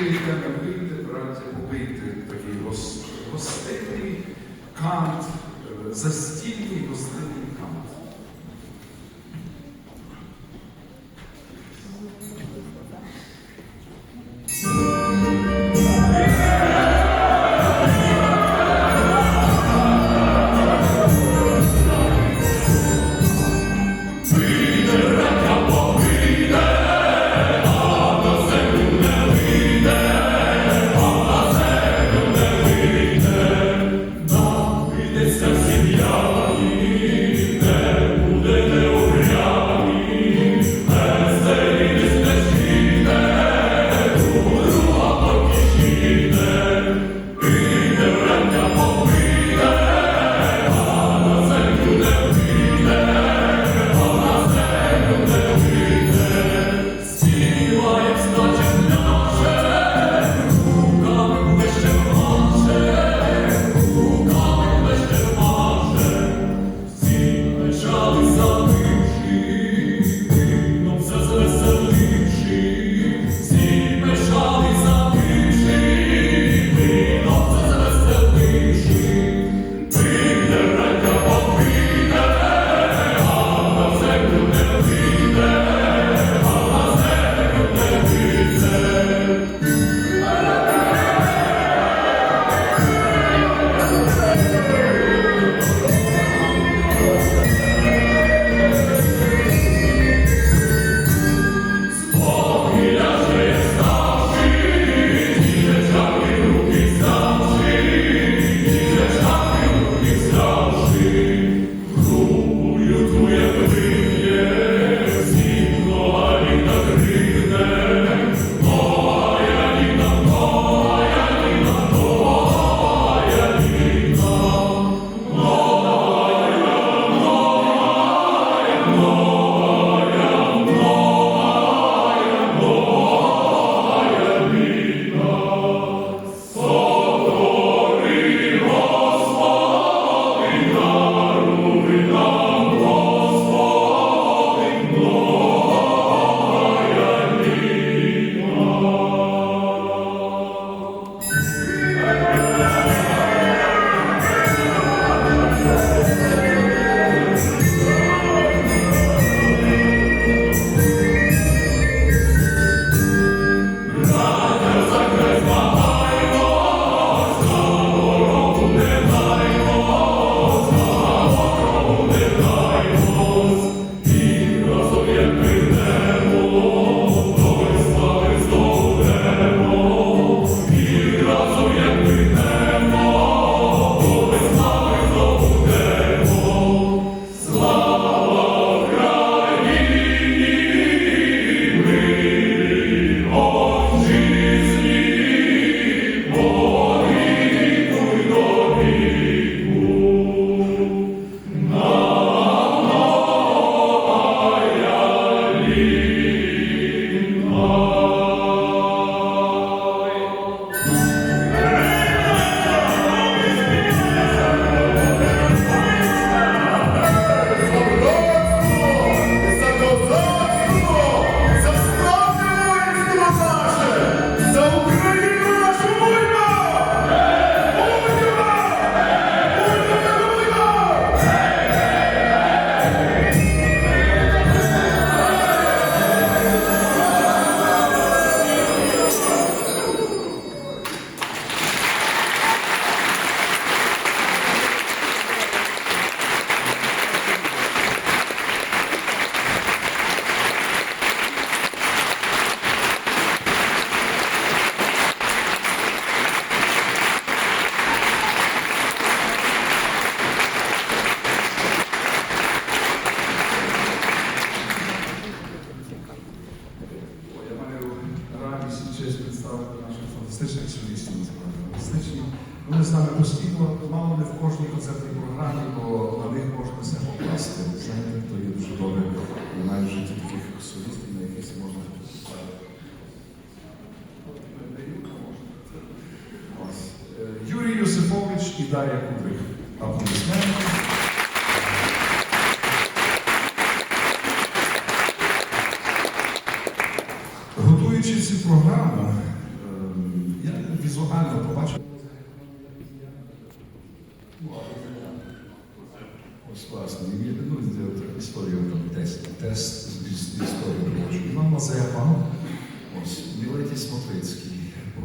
вийдете, не вийдете, браття, побийте такий гос- гостинний кант, е, застільний гостинний представити наших фантастичних солістів. Вони з нами постійно, мало не в кожній концертній програмі, бо на них можна все покласти. Знаєте, то є дуже добре. Немає в житті таких солістів, на яких можна Юрій Йосифович і Дар'я Кудрик. Аплодисменти. Готуючи цю програму, Ось власне, я не ну, зробити історію там тест, тест з історії Божої. Мама Зепа, ось, Мілетій Смотрицький, е,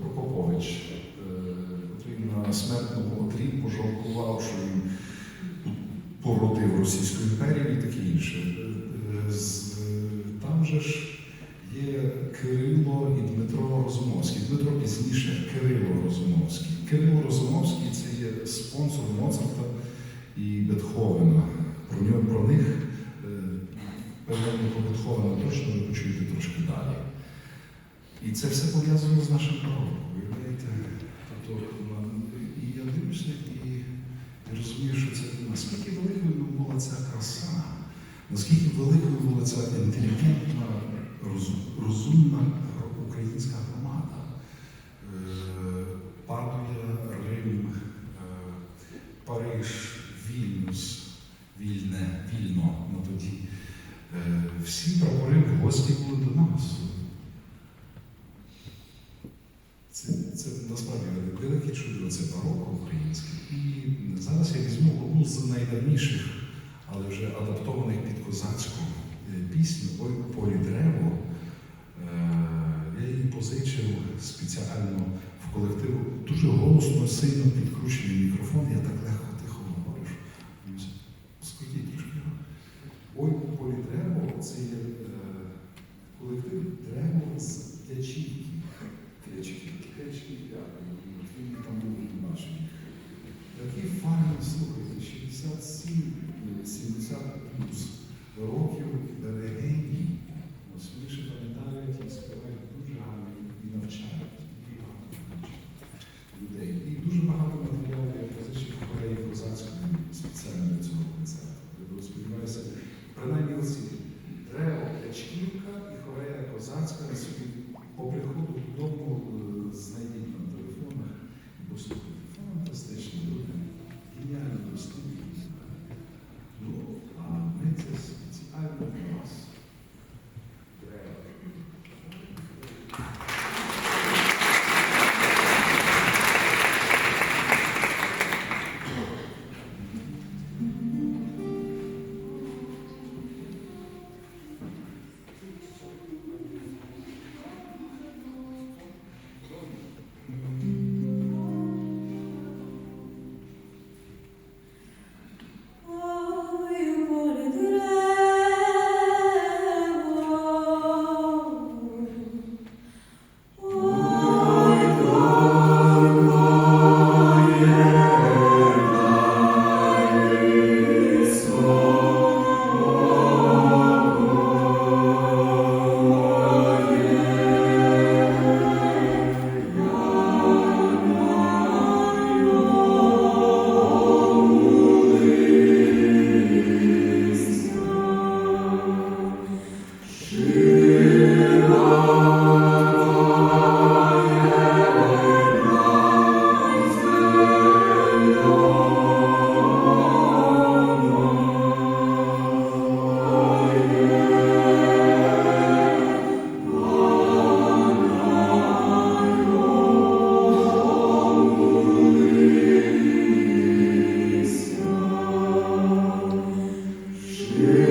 Прокопович, е, який на смертному отрі пожалкував, що він породив Російську імперію і таке інше. Е, там же ж є Кирило і Дмитро Розумовський. Дмитро пізніше Кирило Розумовський. Кирило Розумовський Моцарта і Бетховена. Про нього про них е, певно про Бетховена точно ви почуєте трошки далі. І це все пов'язано з нашим народом. Уявляєте? Тобто, і я дивлюся і, і розумію, що це наскільки великою була ця краса, наскільки великою була ця інтелігентна, роз- розумна українська одну з найдавніших, але вже адаптованих під козацьку е, пісню Ой у полі дерево. Е, Я її позичив спеціально в колективу. Дуже голосно, сильно підкручений мікрофон, я так легко Jesus.